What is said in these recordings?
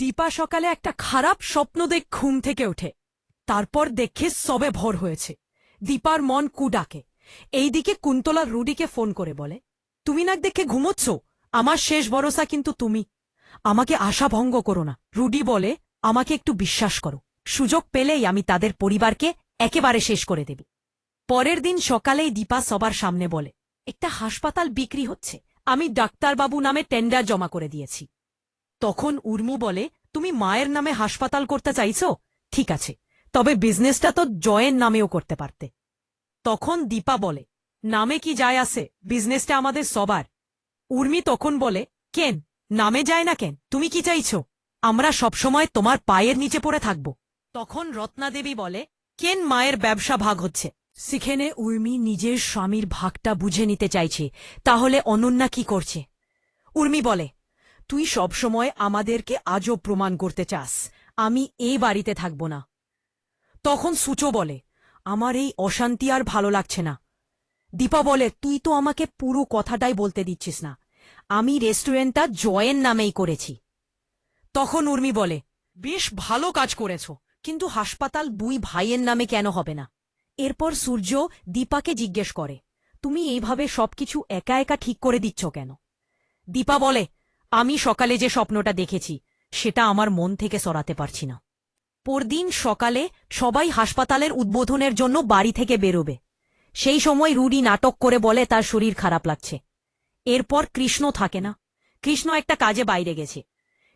দীপা সকালে একটা খারাপ স্বপ্ন দেখ ঘুম থেকে ওঠে। তারপর দেখে সবে ভর হয়েছে। দীপার মন কু ডাকে। এইদিকে কুন্তলা রুডিকে ফোন করে বলে, তুমি না দেখে ঘুমোচ্ছ? আমার শেষ ভরসা কিন্তু তুমি। আমাকে আশা ভঙ্গ করো না। রুডি বলে, আমাকে একটু বিশ্বাস করো। সুযোগ পেলেই আমি তাদের পরিবারকে একেবারে শেষ করে দেব। পরের দিন সকালেই দীপা সবার সামনে বলে, একটা হাসপাতাল বিক্রি হচ্ছে। আমি ডাক্তারবাবু নামে টেন্ডার জমা করে দিয়েছি। তখন উর্মু বলে, তুমি মায়ের নামে হাসপাতাল করতে চাইছ? ঠিক আছে, তবে বিজনেসটা তো জয়ের নামেও করতে পারতে। তখন দীপা বলে, নামে কি যায় আসে বিজনেসটা আমাদের সবার। উর্মি তখন বলে, কেন? নামে যায় না কেন? তুমি কি চাইছ? আমরা সবসময় তোমার পায়ের নিচে পড়ে থাকব। তখন রত্নাদেবী বলে, কেন মায়ের ব্যবসা ভাগ হচ্ছে? সেখানে উর্মি নিজের স্বামীর ভাগটা বুঝে নিতে চাইছে, তাহলে অনন্যা কি করছে? উর্মি বলে তুই সবসময় আমাদেরকে আজও প্রমাণ করতে চাস। আমি এই বাড়িতে থাকব না। তখন সূচো বলে, আমার এই অশান্তি আর ভালো লাগছে না। দীপা বলে, তুই তো আমাকে পুরো কথাটাই বলতে দিচ্ছিস না। আমি রেস্টুরেন্টটা জয়ের নামেই করেছি। তখন উর্মি বলে, বেশ ভালো কাজ করেছ, কিন্তু হাসপাতাল বুই ভাইয়ের নামে কেন হবে না? এরপর সূর্য দীপাকে জিজ্ঞেস করে, তুমি এইভাবে সবকিছু একা একা ঠিক করে দিচ্ছ কেন? দীপা বলে আমি সকালে যে স্বপ্নটা দেখেছি, সেটা আমার মন থেকে সরাতে পারছি না। পরদিন সকালে সবাই হাসপাতালের উদ্বোধনের জন্য বাড়ি থেকে বেরোবে। সেই সময় রুডি নাটক করে বলে তার শরীর খারাপ লাগছে। এরপর কৃষ্ণ থাকে না। কৃষ্ণ একটা কাজে বাইরে গেছে।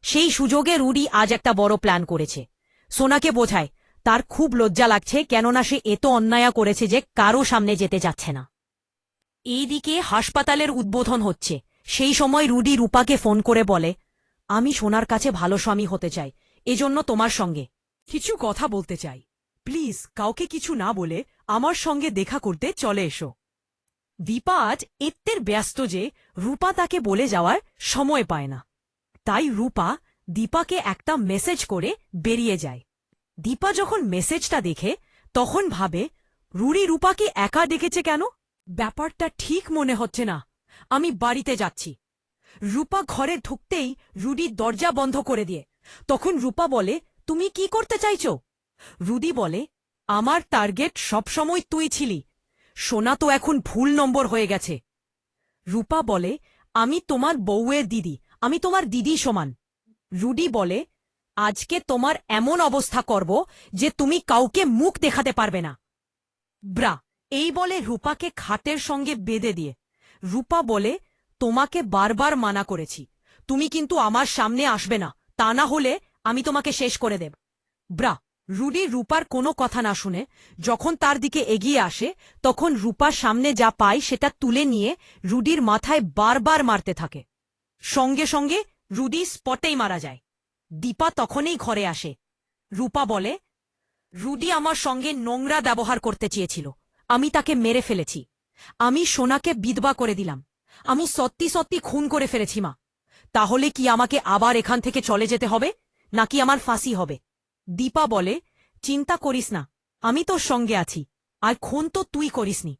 সেই সুযোগে রুডি আজ একটা বড় প্ল্যান করেছে। সোনাকে বোঝায়, তার খুব লজ্জা লাগছে কেননা সে এত অন্যায় করেছে যে কারও সামনে যেতে যাচ্ছে না। এইদিকে হাসপাতালের উদ্বোধন হচ্ছে। সেই সময় রুডি রূপাকে ফোন করে বলে, আমি সোনার কাছে ভালো স্বামী হতে চাই, এজন্য তোমার সঙ্গে কিছু কথা বলতে চাই। প্লিজ, কাউকে কিছু না বলে আমার সঙ্গে দেখা করতে চলে এসো। দীপা আজ এত্তের ব্যস্ত যে রূপা তাকে বলে যাওয়ার সময় পায় না। তাই রূপা দীপাকে একটা মেসেজ করে বেরিয়ে যায়। দীপা যখন মেসেজটা দেখে, তখন ভাবে, রুড়ি রূপাকে একা ডেকেছে কেন? ব্যাপারটা ঠিক মনে হচ্ছে না। আমি বাড়িতে যাচ্ছি। রূপা ঘরে ঢুকতেই রুডি দরজা বন্ধ করে দিয়ে। তখন রূপা বলে, তুমি কি করতে চাইছ? রুডি বলে, আমার টার্গেট সবসময় তুই ছিলি। সোনা তো এখন ভুল নম্বর হয়ে গেছে। রূপা বলে, আমি তোমার বউয়ের দিদি, আমি তোমার দিদি সমান। রুডি বলে, আজকে তোমার এমন অবস্থা করব যে তুমি কাউকে মুখ দেখাতে পারবে না। ব্রা, এই বলে রূপাকে খাটের সঙ্গে বেঁধে দিয়ে রূপা বলে, তোমাকে বারবার মানা করেছি। তুমি কিন্তু আমার সামনে আসবে না। তা না হলে আমি তোমাকে শেষ করে দেব। ব্রা, রুডি রূপার কোনো কথা না শুনে যখন তার দিকে এগিয়ে আসে, তখন রূপার সামনে যা পায় সেটা তুলে নিয়ে রুডির মাথায় বারবার মারতে থাকে। সঙ্গে সঙ্গে রুডি স্পটেই মারা যায়। দীপা তখনই ঘরে আসে। রূপা বলে, রুডি আমার সঙ্গে নোংরা ব্যবহার করতে চেয়েছিল। আমি তাকে মেরে ফেলেছি। আমি সোনাকে বিধবা করে দিলাম। আমি সত্যি সত্যি খুন করে ফেলেছি, মা। তাহলে কি আমাকে আবার এখান থেকে চলে যেতে হবে? নাকি আমার ফাঁসি হবে? দীপা বলে, চিন্তা করিস না, আমি তোর সঙ্গে আছি। আর খুন তো তুই করিসনি।